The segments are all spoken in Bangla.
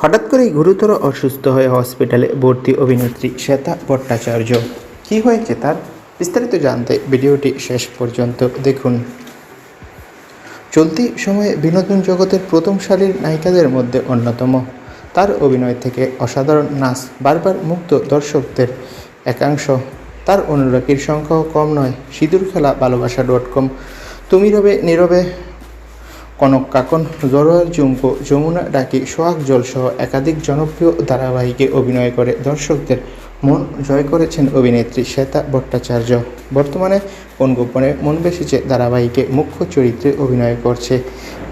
হঠাৎ করেই গুরুতর অসুস্থ হয়ে হসপিটালে ভর্তি অভিনেত্রী শ্বেতা ভট্টাচার্য। কী হয়েছে তার? বিস্তারিত জানতে ভিডিওটি শেষ পর্যন্ত দেখুন। চলতি সময়ে বিনোদন জগতের প্রথম সারির নায়িকাদের মধ্যে অন্যতম। তার অভিনয় থেকে অসাধারণ নাচ বারবার মুক্ত দর্শকদের একাংশ। তার অনুরাগীর সংখ্যাও কম নয়। সিঁদুর খেলা ভালোবাসা ডট কম। তুমি রবে, নীরবে কনক কাকন জরোয়ার জুমকো যমুনা ডাকি, সোহাগ জলসহ একাধিক জনপ্রিয় ধারাবাহিকে অভিনয় করে দর্শকদের মন জয় করেছেন অভিনেত্রী শ্বেতা ভট্টাচার্য। বর্তমানে কোন গোপনে মন বেসেছে ধারাবাহিকে মুখ্য চরিত্রে অভিনয় করছে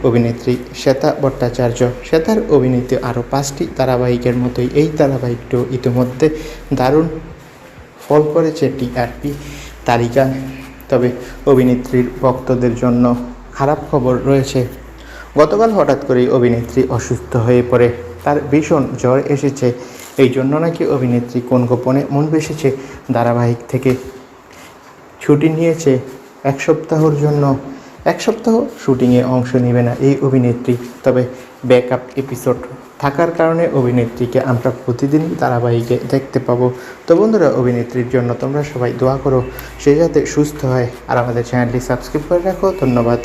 অভিনেত্রী শ্বেতা ভট্টাচার্য। শ্বেতার অভিনীত আরও পাঁচটি ধারাবাহিকের মতোই এই ধারাবাহিকটিও ইতিমধ্যে দারুণ ফল করেছে টিআরপি তালিকা তবে অভিনেত্রীর ভক্তদের জন্য খারাপ খবর রয়েছে। গতকাল হঠাৎ করেই অভিনেত্রী অসুস্থ হয়ে পড়ে। তার ভীষণ জ্বর এসেছে। এই জন্য নাকি অভিনেত্রী কোন গোপনে মন বেসেছে ধারাবাহিক থেকে? ছুটি নিয়েছে এক সপ্তাহর জন্য। এক সপ্তাহ শুটিংয়ে অংশ নেবে না এই অভিনেত্রী। তবে ব্যাকআপ এপিসোড থাকার কারণে অভিনেত্রীকে আমরা প্রতিদিনই ধারাবাহিকে দেখতে পাবো। তো বন্ধুরা, অভিনেত্রীর জন্য তোমরা সবাই দোয়া করো। সে যাতে সুস্থ হয়। আর আমাদের চ্যানেলটি সাবস্ক্রাইব করে রাখো। ধন্যবাদ।